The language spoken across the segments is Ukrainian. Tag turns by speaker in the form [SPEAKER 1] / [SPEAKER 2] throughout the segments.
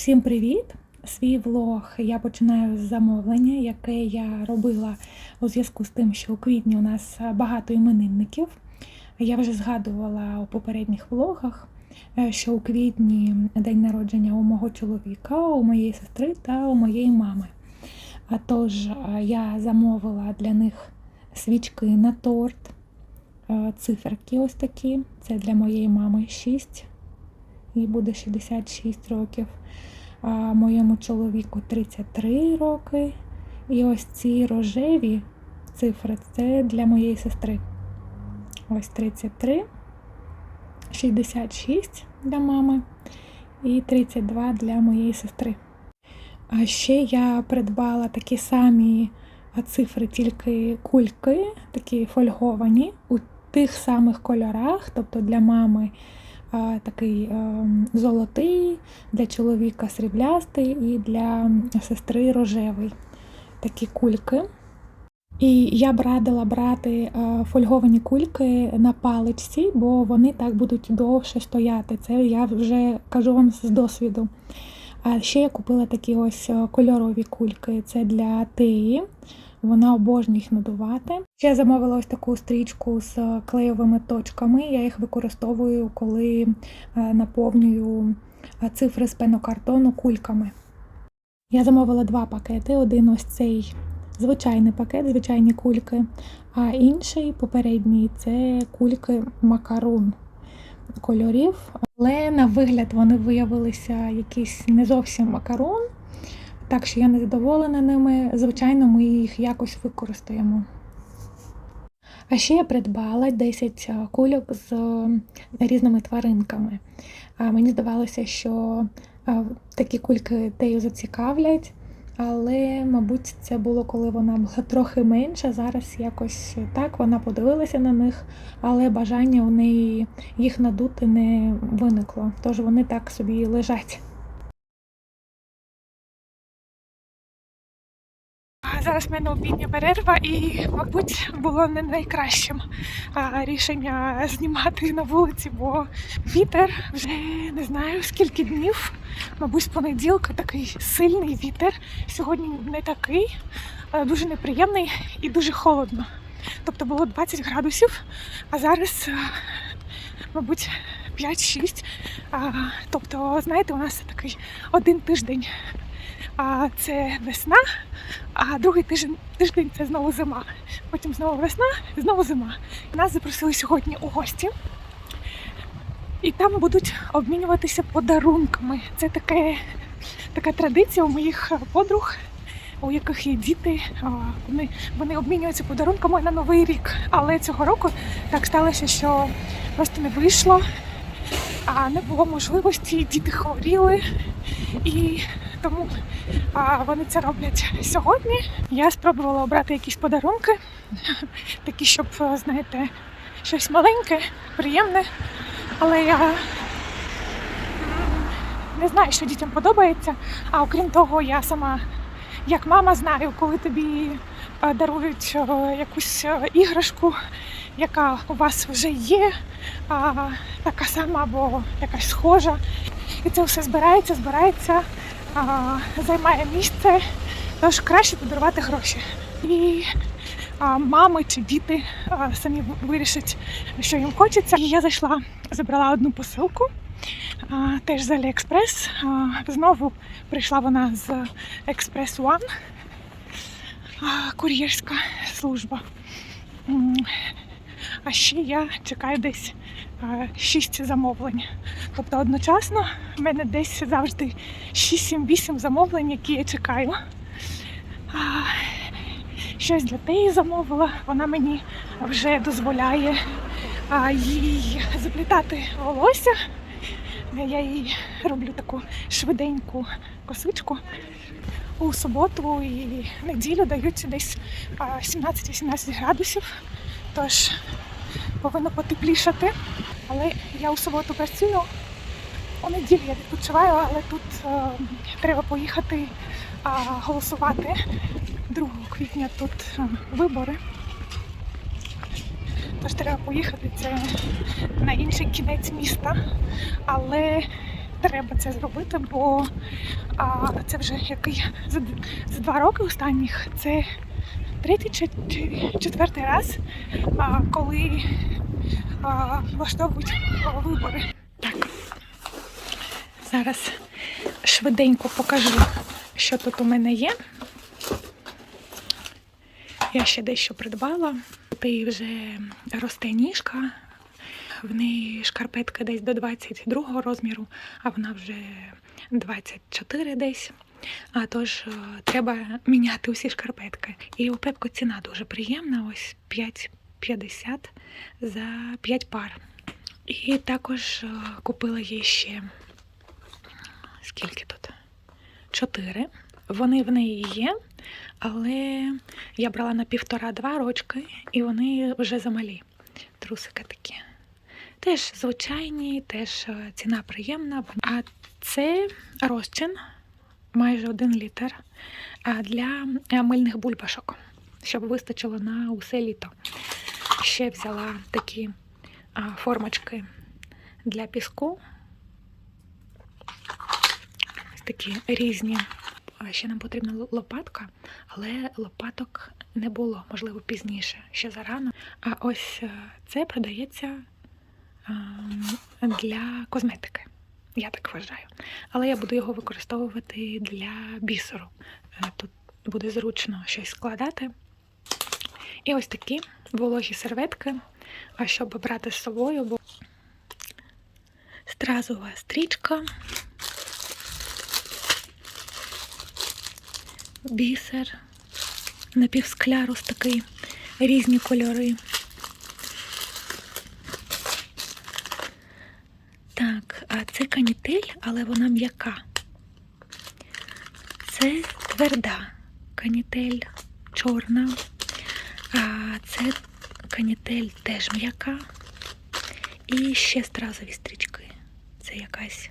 [SPEAKER 1] Всім привіт! Свій влог я починаю з замовлення, яке я робила у зв'язку з тим, що у квітні у нас багато іменинників. Я вже згадувала у попередніх влогах, е, що у квітні день народження у мого чоловіка, у моєї сестри та у моєї мами. А тож е, я замовила для них свічки на торт, е, циферки ось такі. Це для моєї мами 6, їй буде 66 років а моєму чоловіку 33 роки. І ось ці рожеві цифри це для моєї сестри. Ось 33, 66 для мами і 32 для моєї сестри. А ще я придбала такі самі цифри, тільки кульки, такі фольговані у тих самих кольорах, тобто для мами такий ем, золотий, для чоловіка сріблястий і для сестри рожевий. Такі кульки. І я б радила брати е, фольговані кульки на паличці, бо вони так будуть довше стояти. Це я вже кажу вам з досвіду. А ще я купила такі ось е, кольорові кульки. Це для теї. Вона обожнює їх надувати. Ще я замовила ось таку стрічку з клеєвими точками. Я їх використовую, коли е, наповнюю е, цифри з пенокартону кульками. Я замовила два пакети. Один ось цей звичайний пакет, звичайні кульки, а інший попередній це кульки макарун кольорів. Але на вигляд вони виявилися якийсь не зовсім макарон. Так що я не задоволена ними. Звичайно, ми їх якось використаємо. А ще я придбала 10 кульок з різними тваринками. Мені здавалося, що такі кульки тею зацікавлять, але, мабуть, це було, коли вона була трохи менша. Зараз якось так вона подивилася на них, але бажання у неї їх надути не виникло. Тож вони так собі лежать. Зараз в мене обідня перерва, і, мабуть, було не найкращим рішення знімати на вулиці, бо вітер вже не знаю скільки днів. Мабуть, з понеділка такий сильний вітер. Сьогодні не такий, а дуже неприємний і дуже холодно. Тобто було 20 градусів, а зараз, мабуть, 5-6. Тобто, знаєте, у нас такий один тиждень а це весна, а другий тиждень тиждень це знову зима. Потім знову весна, знову зима. Нас запросили сьогодні у гості. І там будуть обмінюватися подарунками. Це таке, така традиція у моїх подруг, у яких є діти. Вони вони обмінюються подарунками на новий рік. Але цього року так сталося, що просто не вийшло, а не було можливості, діти хворіли. І тому а, вони це роблять сьогодні. Я спробувала обрати якісь подарунки, такі, щоб, знаєте, щось маленьке, приємне. Але я не знаю, що дітям подобається. А окрім того, я сама, як мама, знаю, коли тобі дарують якусь іграшку, яка у вас вже є, така сама або якась схожа. І це все збирається, збирається а, займає місце, тож краще подарувати гроші. І а, мами чи діти а, самі вирішать, що їм хочеться. І я зайшла, забрала одну посилку. А, теж з Аліекспрес. Знову прийшла вона з Експрес One, кур'єрська служба. А ще я чекаю десь 6 замовлень. Тобто одночасно в мене десь завжди 6-7-8 замовлень, які я чекаю. Щось для теї замовила, вона мені вже дозволяє їй заплітати волосся. Я їй роблю таку швиденьку косичку. У суботу і неділю дають десь 17-18 градусів, тож повинно потеплішати. Але я у суботу працюю, у неділю я відпочиваю, але тут е, треба поїхати е, голосувати 2 квітня тут е, вибори. Тож треба поїхати це на інший кінець міста. Але треба це зробити, бо а, це вже який за, за два роки останніх. Це третій чи, четвертий раз, коли влаштовують вибори. Так, зараз швиденько покажу, що тут у мене є. Я ще дещо придбала. І вже росте ніжка. В неї шкарпетка десь до 22 розміру, а вона вже 24 десь. А тож е, треба міняти усі шкарпетки. І у Пепко ціна дуже приємна, ось 5,50 за 5 пар. І також е, купила їй ще скільки тут? Чотири. Вони в неї є, але я брала на півтора-два рочки, і вони вже замалі. Трусики такі. Теж звичайні, теж е, ціна приємна. А це розчин майже один літр для е, мильних бульбашок, щоб вистачило на усе літо. Ще взяла такі формочки для піску. Такі різні. Ще нам потрібна лопатка, але лопаток не було, можливо, пізніше, ще зарано. А ось е, це продається для косметики. Я так вважаю. Але я буду його використовувати для бісеру. Е, Тут буде зручно щось складати. І ось такі вологі серветки. А щоб брати з собою, бо стразова стрічка, бісер, напівсклярус такий, різні кольори. Так, а це канітель, але вона м'яка. Це тверда канітель, чорна. А це канітель теж м'яка. І ще стразові стрічки. Це якась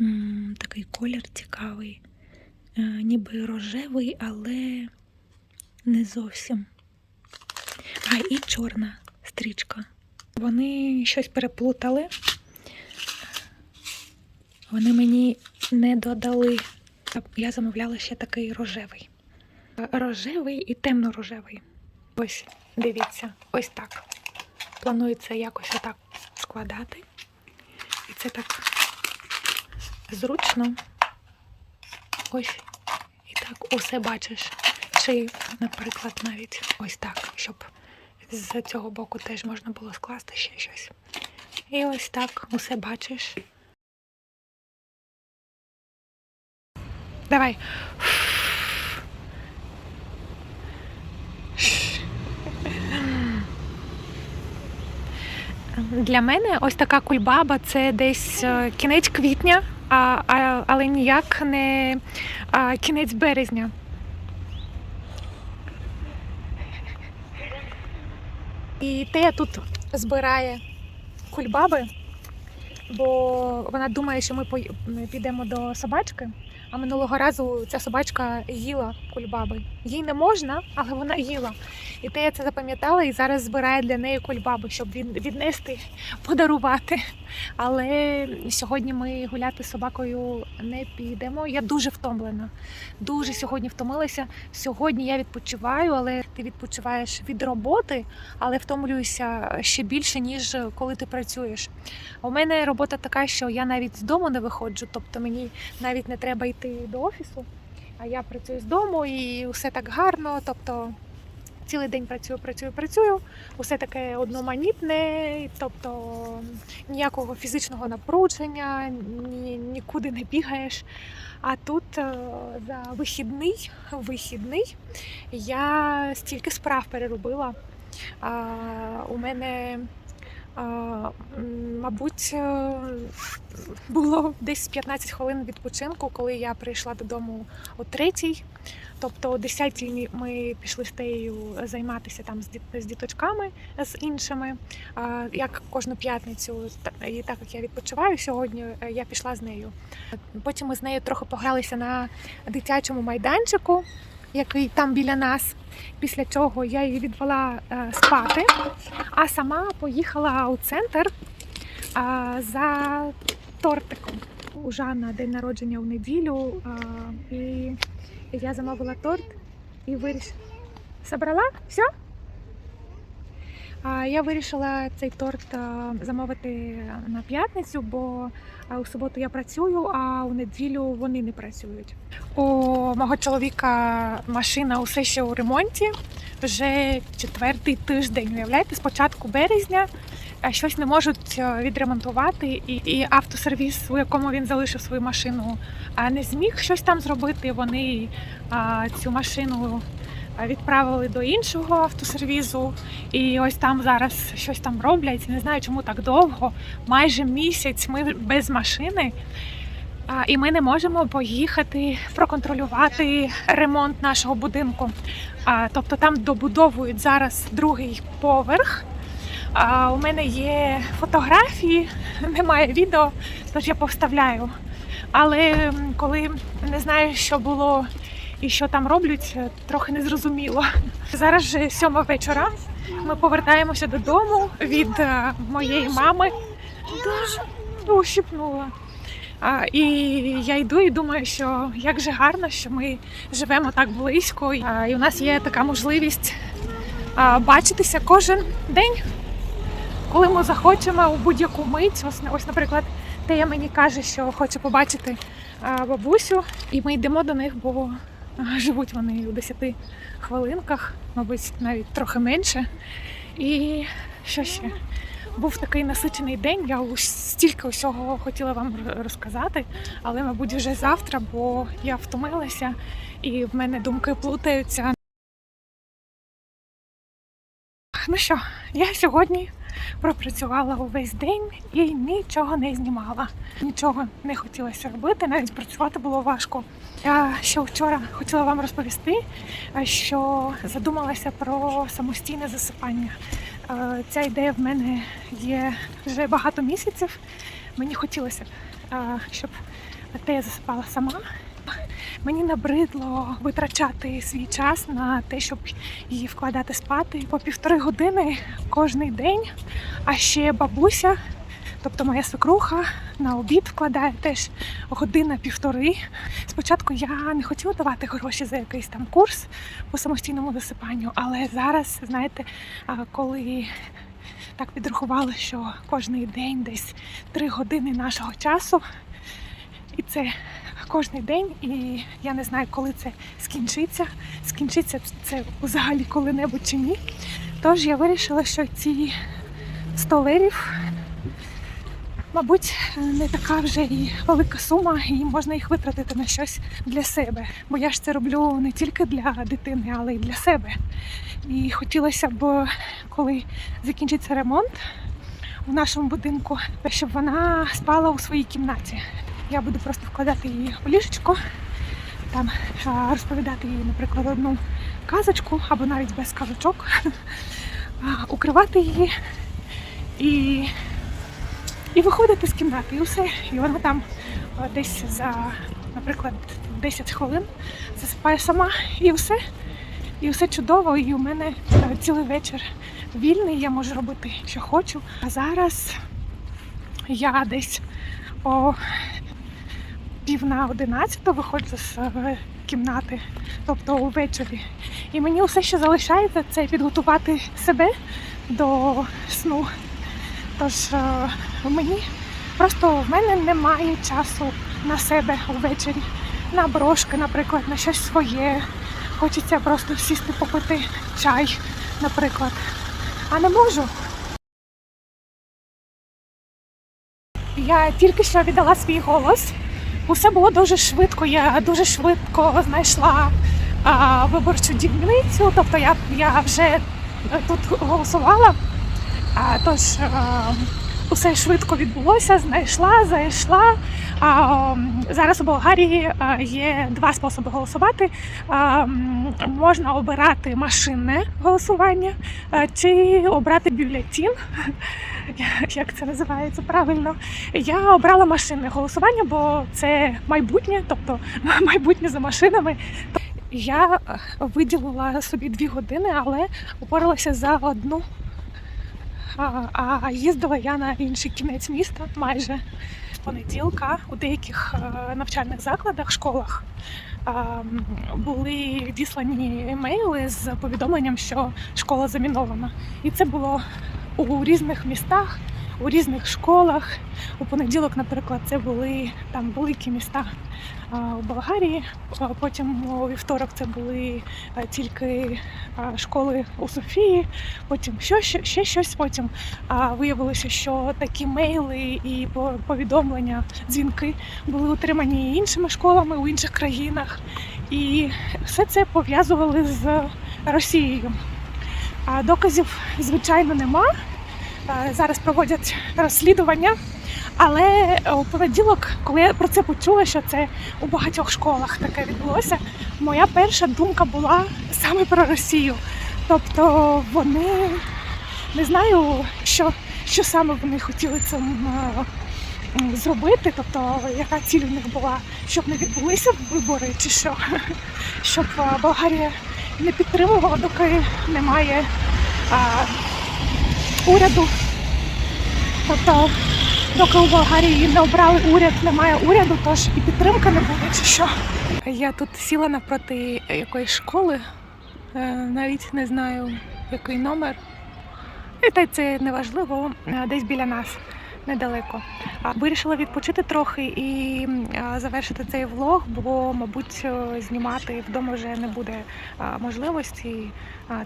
[SPEAKER 1] м, такий колір цікавий. Е, ніби рожевий, але не зовсім. А, і чорна стрічка. Вони щось переплутали. Вони мені не додали. Я замовляла ще такий рожевий. Рожевий і темно-рожевий. Ось, дивіться, ось так. Планується якось отак складати. І це так зручно. Ось. І так усе бачиш. Чи, наприклад, навіть ось так, щоб з цього боку теж можна було скласти ще щось. І ось так усе бачиш. Давай. Для мене ось така кульбаба це десь е, кінець квітня, а, а, але ніяк не а, кінець березня. І Тея тут збирає кульбаби, бо вона думає, що ми підемо до собачки. А минулого разу ця собачка їла кульбаби. Їй не можна, але вона їла. І Тея це запам'ятала і зараз збирає для неї кульбаби, щоб від- віднести, подарувати. Але сьогодні ми гуляти з собакою не підемо. Я дуже втомлена. Дуже сьогодні втомилася. Сьогодні я відпочиваю, але ти відпочиваєш від роботи, але втомлююся ще більше, ніж коли ти працюєш. У мене робота така, що я навіть з дому не виходжу, тобто мені навіть не треба йти до офісу. А я працюю з дому і все так гарно. Тобто цілий день працюю, працюю, працюю. Усе таке одноманітне, тобто ніякого фізичного напруження, ні, нікуди не бігаєш. А тут е, за вихідний, вихідний я стільки справ переробила. А, у мене, мабуть, е, було десь 15 хвилин відпочинку, коли я прийшла додому о третій. Тобто о 10 ми- пішли з тею займатися там з, діт- з діточками з іншими. Як кожну п'ятницю, і так як я відпочиваю сьогодні, е, я пішла з нею. Потім ми з нею трохи погралися на дитячому майданчику, який там біля нас. Після чого я її відвела е, спати, а сама поїхала у центр а, за тортиком. У Жанна день народження у неділю, а, і я замовила торт і вирішила. Собрала? Все? А я вирішила цей торт замовити на п'ятницю, бо у суботу я працюю, а у неділю вони не працюють. У мого чоловіка машина усе ще у ремонті. Вже четвертий тиждень. Уявляєте, з початку березня а, щось не можуть е, відремонтувати, і, і автосервіс, у якому він залишив свою машину, не зміг щось там зробити. Вони цю машину відправили до іншого автосервізу, і ось там зараз щось там роблять. Не знаю, чому так довго. Майже місяць ми без машини. І ми не можемо поїхати проконтролювати ремонт нашого будинку. Тобто там добудовують зараз другий поверх. А, у мене є фотографії, немає відео, тож я повставляю. Але коли не знаю, що було і що там роблять, е, трохи незрозуміло. Зараз же сьома вечора. Ми повертаємося додому від е, моєї мами. Да, ущипнула. А, і я йду і думаю, що як же гарно, що ми живемо так близько, а, і у нас є така можливість а, бачитися кожен день, коли ми захочемо у будь-яку мить. Ось, ось, наприклад, Тея мені каже, що хоче побачити а, бабусю, і ми йдемо до них, бо живуть вони у 10 хвилинках, мабуть, навіть трохи менше. І що ще? Був такий насичений день. Я стільки усього хотіла вам розказати, але, мабуть, вже завтра, бо я втомилася і в мене думки плутаються. Ну що, я сьогодні пропрацювала увесь день і нічого не знімала. Нічого не хотілося робити, навіть працювати було важко. Я ще вчора хотіла вам розповісти, що задумалася про самостійне засипання. Е, Ця ідея в мене є вже багато місяців. Мені хотілося, е, щоб Тея засипала сама. Мені набридло витрачати свій час на те, щоб її вкладати спати по півтори години кожний день. А ще бабуся, тобто моя свекруха, на обід вкладає теж година-півтори. Спочатку я не хотіла давати гроші за якийсь там курс по самостійному засипанню, але зараз, знаєте, коли так підрахували, що кожний день десь три години нашого часу, і це кожний день, і я не знаю, коли це скінчиться. Скінчиться це взагалі коли-небудь чи ні. Тож я вирішила, що ці 100 левів, мабуть, не така вже і велика сума, і можна їх витратити на щось для себе. Бо я ж це роблю не тільки для дитини, але й для себе. І хотілося б, коли закінчиться ремонт у нашому будинку, щоб вона спала у своїй кімнаті. Я буду просто вкладати її у ліжечко, там розповідати їй, наприклад, одну казочку або навіть без казочок, укривати її і, і виходити з кімнати, і все. І вона там десь за, наприклад, 10 хвилин засипає сама, і все. І все чудово, і у мене е, цілий вечір вільний, я можу робити, що хочу. А зараз я десь о пів на одинадцяту виходжу з е, кімнати, тобто увечері. І мені все, що залишається, це підготувати себе до сну. Тож е, мені просто в мене немає часу на себе увечері, на брошки, наприклад, на щось своє. Хочеться просто сісти попити чай, наприклад. А не можу. Я тільки що віддала свій голос. Усе було дуже швидко. Я дуже швидко знайшла а, виборчу дільницю. Тобто я, я вже е, тут голосувала. А, тож а, усе швидко відбулося, знайшла, зайшла. А, зараз у Болгарії є два способи голосувати. Можна обирати машинне голосування чи обрати бюлетін. Як це називається правильно? Я обрала машинне голосування, бо це майбутнє, тобто майбутнє за машинами. Я е, виділила собі дві години, але упоралася за одну а, їздила я на інший кінець міста майже понеділка у деяких е, навчальних закладах, школах. Були відіслані емейли з повідомленням, що школа замінована. І це було у різних містах, у різних школах. У понеділок, наприклад, це були там великі міста а, у Болгарії. Потім у вівторок це були тільки школи у Софії. Потім що, ще щось. Потім виявилося, що такі мейли і повідомлення, дзвінки були отримані іншими школами у інших країнах. І все це пов'язували з Росією. А доказів, звичайно, нема. Е, Зараз проводять розслідування. Але е, у понеділок, коли я про це почула, що це у багатьох школах таке відбулося, моя перша думка була саме про Росію. Тобто вони не знаю, що, що саме вони хотіли цим е, зробити, тобто яка ціль у них була, щоб не відбулися вибори, чи що, щоб Болгарія не підтримувала, доки немає уряду. Тобто, доки у Болгарії не обрали уряд, немає уряду, тож і підтримка не буде, чи що. Я тут сіла навпроти якоїсь школи, е, навіть не знаю, який номер. І та це не важливо, е, десь біля нас. Недалеко. Вирішила відпочити трохи і завершити цей влог, бо, мабуть, е, знімати вдома вже не буде можливості.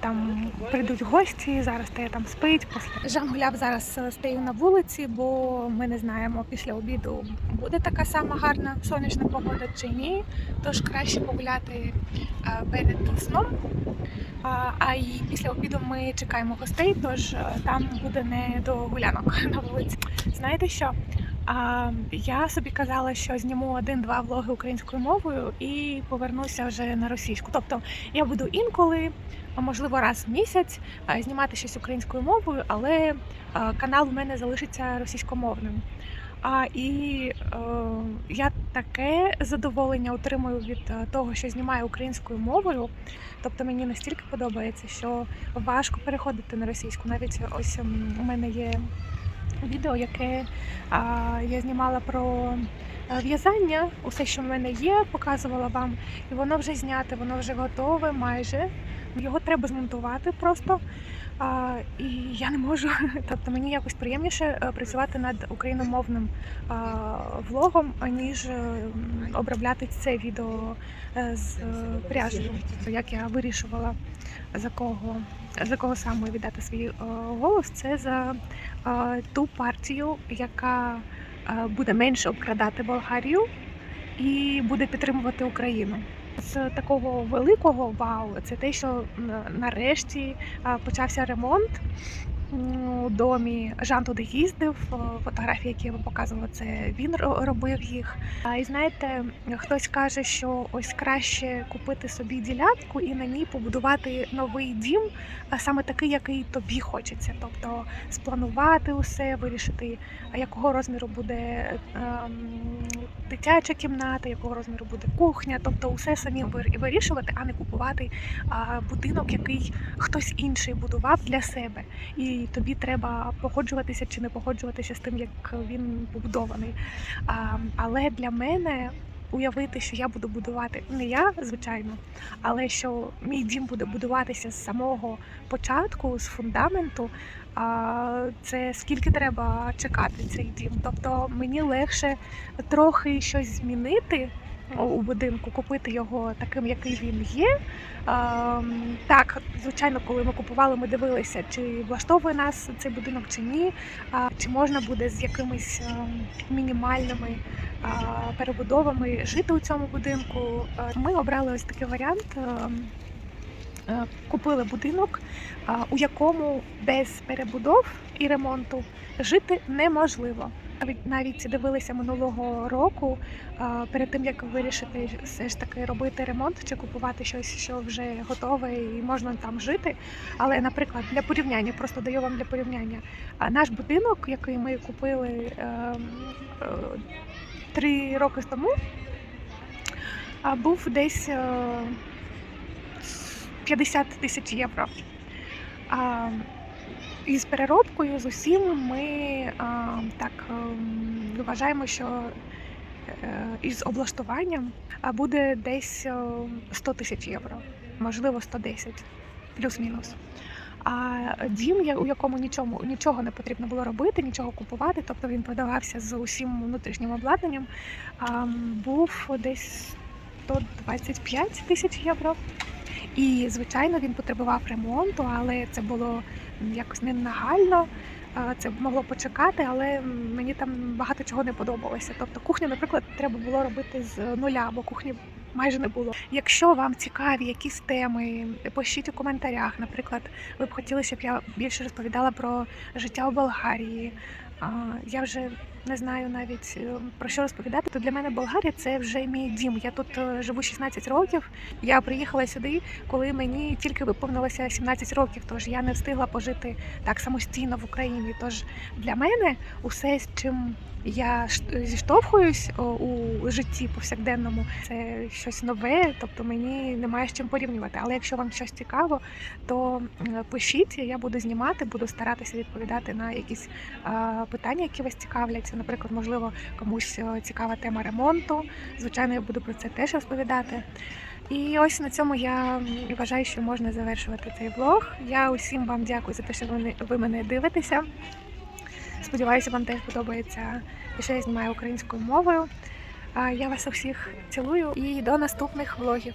[SPEAKER 1] Там прийдуть гості, зараз те там спить. Жан гуляв зараз е, стою на вулиці, бо ми не знаємо після обіду буде така сама гарна сонячна погода чи ні. Тож краще погуляти перед сном. А, а і після обіду ми чекаємо гостей, тож е, там буде не до гулянок на вулиці. Знаєте що? А, я собі казала, що зніму один-два влоги українською мовою і повернуся вже на російську. Тобто я буду інколи, можливо, раз в місяць знімати щось українською мовою, але канал в мене залишиться російськомовним. А і е, я таке задоволення отримую від е, того, що знімаю українською мовою. Тобто мені настільки подобається, що важко переходити на російську. Навіть ось у мене є відео, яке а, я знімала про е, в'язання. Усе, що в мене є, показувала вам, і воно вже зняте, воно вже готове майже. Його треба змонтувати просто. А, і я не можу. Тобто мені якось приємніше е, працювати над україномовним а, влогом, аніж е, обробляти це відео з пряжею. Як я вирішувала за кого за кого саме віддати свій голос, це за ту партію, яка е, буде менше обкрадати Болгарію і буде підтримувати Україну. З такого великого вау, це те, що нарешті почався ремонт у домі. Жан туди їздив. е, Фотографії, які я вам показувала, це він робив їх. А і знаєте, хтось каже, що ось краще купити собі ділянку і на ній побудувати новий дім, саме такий, який тобі хочеться. Тобто спланувати усе, вирішити, якого розміру буде ем, дитяча кімната, якого розміру буде кухня. Тобто, усе самі вир- вирішувати, а не купувати будинок, який хтось інший будував для себе. І тобі треба погоджуватися чи не погоджуватися з тим, як він побудований. Але для мене уявити, що я буду будувати не я, звичайно, але що мій дім буде будуватися з самого початку, з фундаменту. А це скільки треба чекати цей дім? Тобто мені легше трохи щось змінити у будинку, купити його таким, який він є. Ем, Так, звичайно, коли ми купували, ми дивилися, чи влаштовує нас цей будинок чи ні, чи можна буде з якимись ем, мінімальними перебудовами жити у цьому будинку. Е, Ми обрали ось такий варіант. ем, е, Купили будинок, у якому без перебудов і ремонту жити неможливо. Навіть навіть дивилися минулого року перед тим, як вирішити все ж таки робити ремонт чи купувати щось, що вже готове і можна там жити. Але, наприклад, для порівняння, просто даю вам для порівняння. Наш будинок, який ми купили ем, е, три роки тому, був десь е, 50 тисяч євро. А, із переробкою з усім ми так ем, вважаємо, що е, із облаштуванням буде десь е, 100 тисяч євро, можливо 110, плюс-мінус. А дім, у якому нічому нічого не потрібно було робити, нічого купувати, тобто він продавався з усім внутрішнім обладнанням, був десь 125 тисяч євро. І, звичайно, він потребував ремонту, але це було якось не нагально. Це могло почекати, але мені там багато чого не подобалося. Тобто кухню, наприклад, треба було робити з нуля, бо кухні майже не було. Якщо вам цікаві якісь теми, пишіть у коментарях. Наприклад, ви б хотіли, щоб я більше розповідала про життя у Болгарії. Я вже не знаю навіть е, про що розповідати. То для мене Болгарія це вже мій дім. Я тут е, живу 16 років. Я приїхала сюди, коли мені тільки виповнилося 17 років. Тож я не встигла пожити так самостійно в Україні. Тож для мене усе, з чим я зіштовхуюсь у житті повсякденному, це щось нове, тобто мені немає з чим порівнювати. Але якщо вам щось цікаво, то пишіть, я буду знімати, буду старатися відповідати на якісь питання, які вас цікавлять. Наприклад, можливо, комусь е, цікава тема ремонту. Звичайно, я буду про це теж розповідати. І ось на цьому я вважаю, що можна завершувати цей влог. Я усім вам дякую за те, що ви мене- дивитеся. Сподіваюся, вам теж подобається, що я знімаю українською мовою. Я вас усіх цілую і до наступних влогів.